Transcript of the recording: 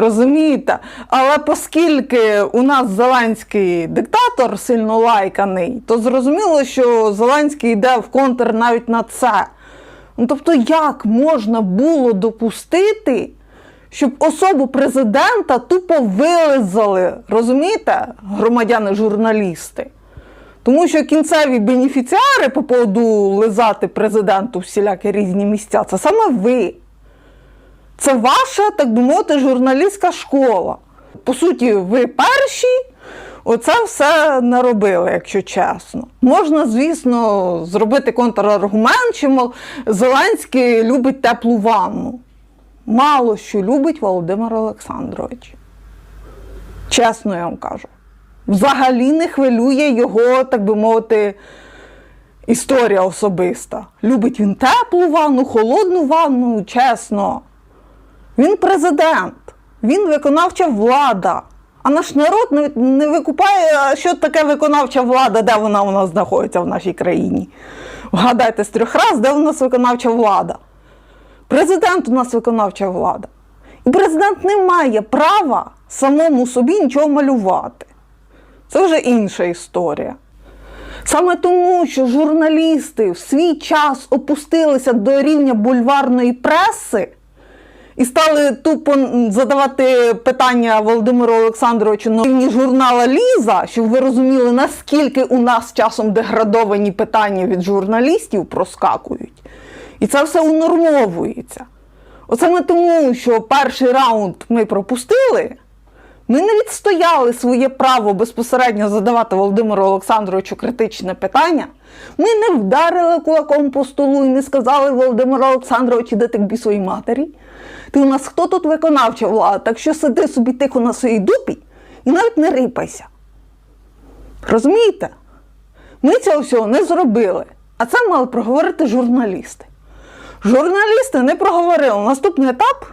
Розумієте? Але оскільки у нас Зеленський диктатор сильно лайканий, то зрозуміло, що Зеленський йде в контр навіть на це. Ну, тобто, як можна було допустити, щоб особу президента тупо вилизали, розумієте, громадяни-журналісти? Тому що кінцеві бенефіціари по поводу лизати президенту всілякі різні місця, це саме ви. Це ваша, так би мовити, журналістська школа. По суті, ви перші оце все наробили, якщо чесно. Можна, звісно, зробити контраргумент, що мов, Зеленський любить теплу ванну. Мало що любить Володимир Олександрович. Чесно я вам кажу. Взагалі не хвилює його, так би мовити, історія особиста. Любить він теплу ванну, холодну ванну, чесно. Він президент, він виконавча влада. А наш народ не, викупає, що таке виконавча влада, де вона у нас знаходиться в нашій країні. Вгадайте з трьох раз, де у нас виконавча влада. Президент у нас виконавча влада. І президент не має права самому собі нічого малювати. Це вже інша історія. Саме тому, що журналісти в свій час опустилися до рівня бульварної преси і стали тупо задавати питання Володимиру Олександровичу на рівні журнала Ліза, щоб ви розуміли, наскільки у нас часом деградовані питання від журналістів проскакують. І це все унормовується. Оце не тому, що перший раунд ми пропустили, ми не відстояли своє право безпосередньо задавати Володимиру Олександровичу критичне питання. Ми не вдарили кулаком по столу і не сказали Володимиру Олександровичу, де ти к бісовій матері. Ти у нас хто тут виконавча влада? Так що сиди собі тихо на своїй дупі і навіть не рипайся. Розумієте? Ми цього всього не зробили. А це мали проговорити журналісти. Журналісти не проговорили. Наступний етап